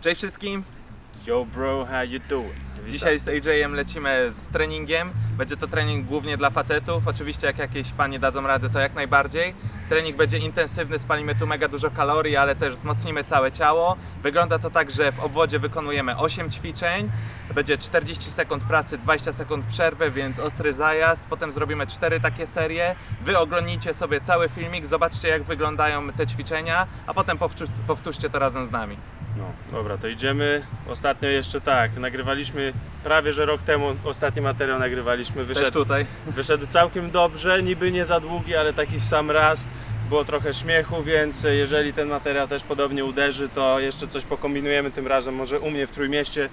Cześć wszystkim! Yo bro, how you doing? Dzisiaj z AJ-em lecimy z treningiem. Będzie to trening głównie dla facetów. Oczywiście jak jakieś panie dadzą radę, to jak najbardziej. Trening będzie intensywny, spalimy tu mega dużo kalorii, ale też wzmocnimy całe ciało. Wygląda to tak, że w obwodzie wykonujemy 8 ćwiczeń. Będzie 40 sekund pracy, 20 sekund przerwy, więc ostry zajazd. Potem zrobimy 4 takie serie. Wy oglądnijcie sobie cały filmik, zobaczcie jak wyglądają te ćwiczenia, a potem powtórz- powtórzcie to razem z nami. No, dobra, to idziemy. Ostatnio jeszcze tak, nagrywaliśmy prawie że rok temu, ostatni materiał nagrywaliśmy, Też wyszedł, tutaj. wyszedł całkiem dobrze, niby nie za długi, ale taki w sam raz. Było trochę śmiechu, więc jeżeli ten materiał też podobnie uderzy, to jeszcze coś pokombinujemy tym razem, może u mnie w Trójmieście.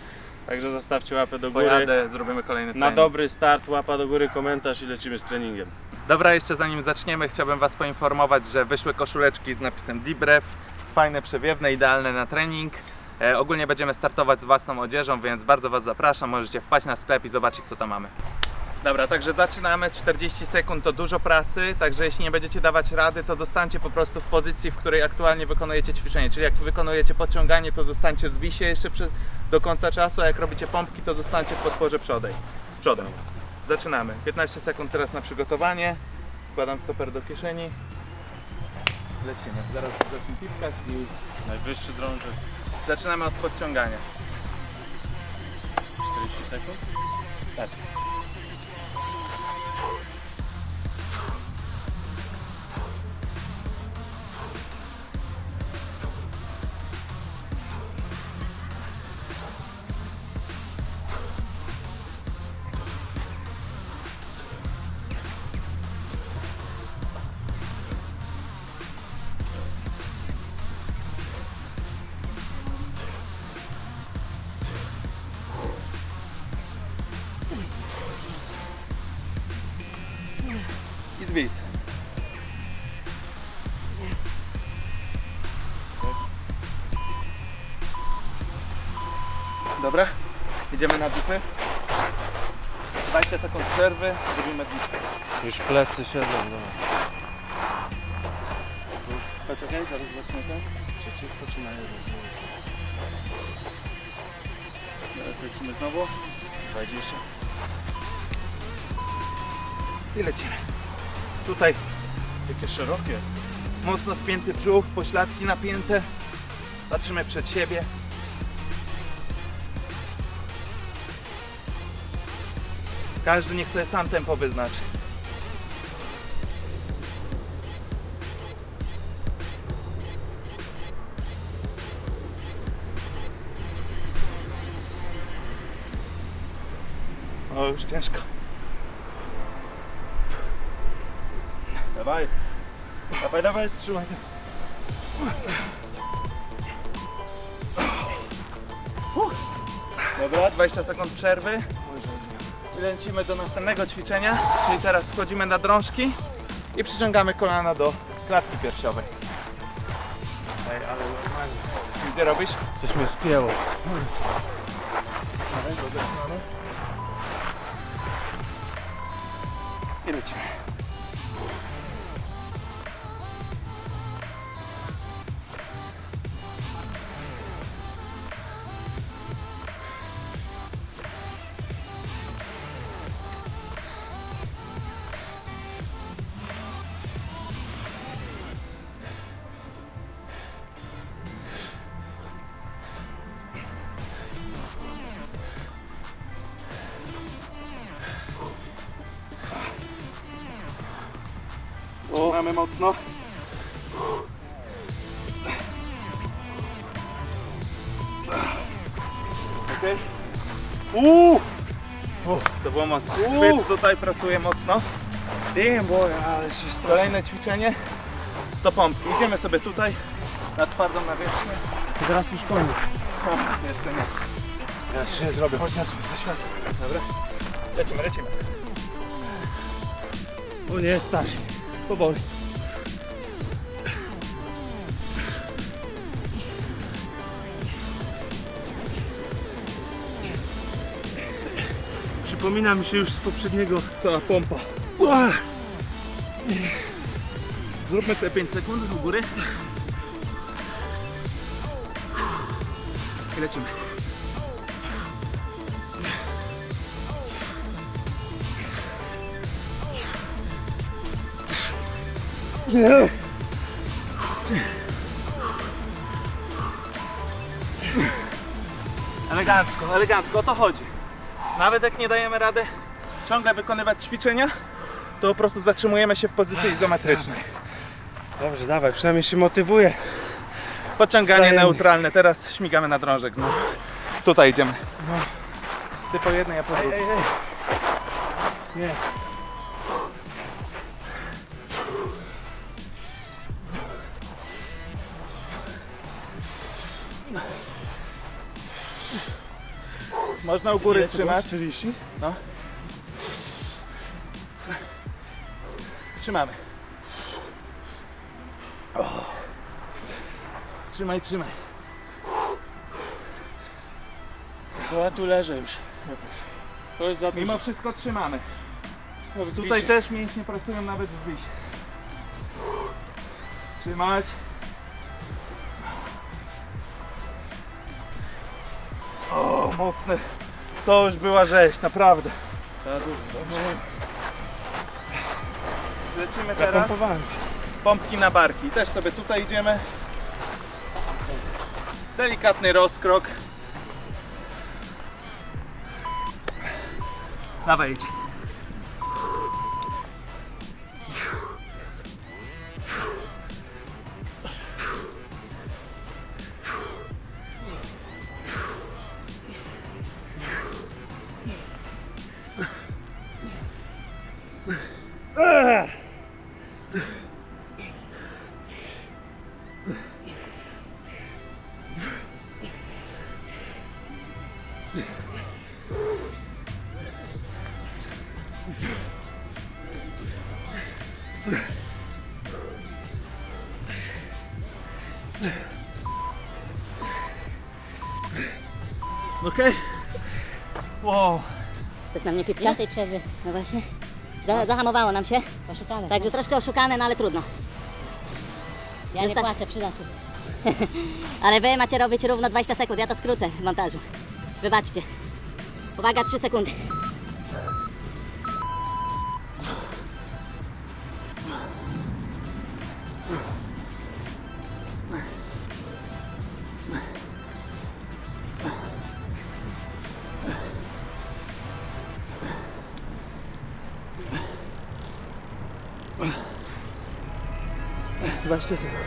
Także zostawcie łapę do góry. Pojadę, zrobimy kolejny Na trening. dobry start, łapa do góry, komentarz i lecimy z treningiem. Dobra, jeszcze zanim zaczniemy, chciałbym Was poinformować, że wyszły koszuleczki z napisem Deep Ref. Fajne, przewiewne, idealne na trening. E, ogólnie będziemy startować z własną odzieżą, więc bardzo Was zapraszam. Możecie wpaść na sklep i zobaczyć, co tam mamy. Dobra, także zaczynamy. 40 sekund to dużo pracy, także jeśli nie będziecie dawać rady, to zostańcie po prostu w pozycji, w której aktualnie wykonujecie ćwiczenie. Czyli jak wykonujecie podciąganie, to zostańcie z wisie jeszcze do końca czasu, a jak robicie pompki, to zostańcie w podporze przodej. przodem. Zaczynamy. 15 sekund teraz na przygotowanie. Wkładam stoper do kieszeni. Lecimy. Zaraz zacznę pipkać i Najwyższy drążek zaczynamy od podciągania. 40 sekund. Tak. Zbis. Dobra, idziemy na dupy. 20 sekund przerwy, zrobimy dupy. Już plecy siedzą, no. Poczekaj, zaraz zaczniemy. Przeciwko czy na jeden? Teraz lecimy znowu. 20. I lecimy. Tutaj Jakie szerokie. mocno spięty brzuch, pośladki napięte. Patrzymy przed siebie. Każdy niech sobie sam tempo wyznaczy. O, już ciężko. Dawaj. Dawaj, dawaj, trzymaj. Dobra, 20 sekund przerwy. I lecimy do następnego ćwiczenia, czyli teraz wchodzimy na drążki i przyciągamy kolana do klatki piersiowej. Ej, ale normalnie. Gdzie robisz? Coś mnie spięło. I lecimy. Trzymamy mocno. Okej. Uuu! To było mocno. Chwyt tutaj pracuje mocno. Damn boy, ale się Kolejne ćwiczenie to pompki. Idziemy sobie tutaj na twardą nawierzchnię. To teraz już koniec. O, jeszcze nie. Ja się nie zrobię, chodź na sobie, za światło. Dobra. Lecimy, lecimy. O nie, stary. Powoli. Przypomina mi się już z poprzedniego. Ta pompa. Zróbmy sobie 5 sekund do góry. I lecimy. Elegancko, elegancko, o to chodzi. Nawet jak nie dajemy rady ciągle wykonywać ćwiczenia, to po prostu zatrzymujemy się w pozycji izometrycznej. Dobrze, dawaj, przynajmniej się motywuję. Podciąganie Wzajemnie. neutralne, teraz śmigamy na drążek znowu. Tutaj idziemy. Ty po jednej, ja po drugiej. Nie. Można u góry trzymać. 40? Trzymamy. Trzymaj, trzymaj. No ja tu leżę już. To jest za Mimo dużo. wszystko trzymamy. No. Tutaj też mięśnie pracują nawet w zbicie. Trzymać. O, mocne. To już była rzeź, naprawdę. Za dużo, dobrze. Lecimy teraz. Zapompowałem się. Pompki na barki. Też sobie tutaj idziemy. Delikatny rozkrok. Dawaj, idzie. Okej. Wow. Coś nam nie pipka tej przerwy. No właśnie. Za, zahamowało nam się. Oszukane. Także troszkę oszukane, no ale trudno. Ja nie płaczę, przyda się. ale wy macie robić równo 20 sekund, ja to skrócę w montażu. Wybaczcie. Uwaga, 3 sekundy. Dwadzieścia sekund.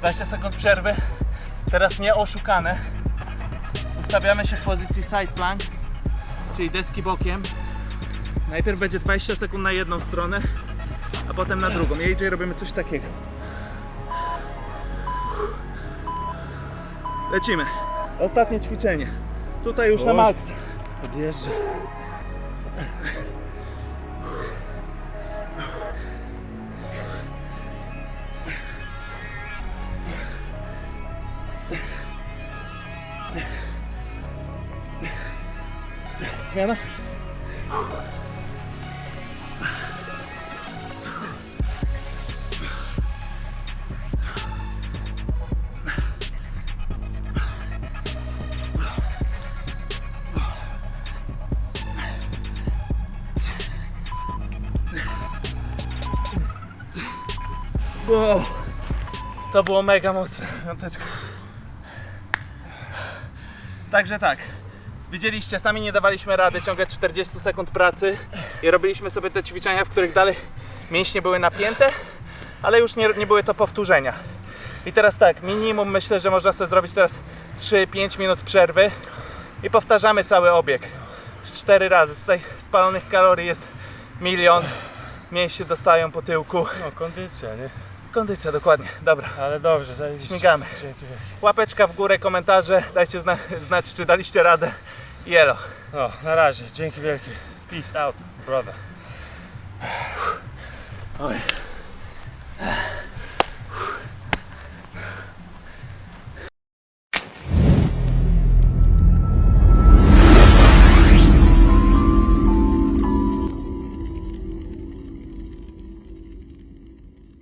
20 sekund przerwy. Teraz nie oszukane. Ustawiamy się w pozycji side plank, czyli deski bokiem. Najpierw będzie 20 sekund na jedną stronę, a potem na drugą. I AJ robimy coś takiego. Lecimy. Ostatnie ćwiczenie. Tutaj już na Oj. maksa. Odjeżdżę. Zmiana? Wow. To było mega mocne. Piąteczka. Także tak. Widzieliście, sami nie dawaliśmy rady, ciągle 40 sekund pracy i robiliśmy sobie te ćwiczenia, w których dalej mięśnie były napięte, ale już nie, nie były to powtórzenia. I teraz tak, minimum myślę, że można sobie zrobić teraz 3-5 minut przerwy i powtarzamy cały obieg. 4 razy. Tutaj spalonych kalorii jest milion. Mięśnie dostają po tyłku. No, kondycja, nie? Kondycja, dokładnie. Dobra. Ale dobrze, zajebiście. Śmigamy. Dzięki wielkie. Łapeczka w górę, komentarze. Dajcie zna znać, czy daliście radę. Jelo. No, na razie. Dzięki wielkie. Peace out, brother. Oj.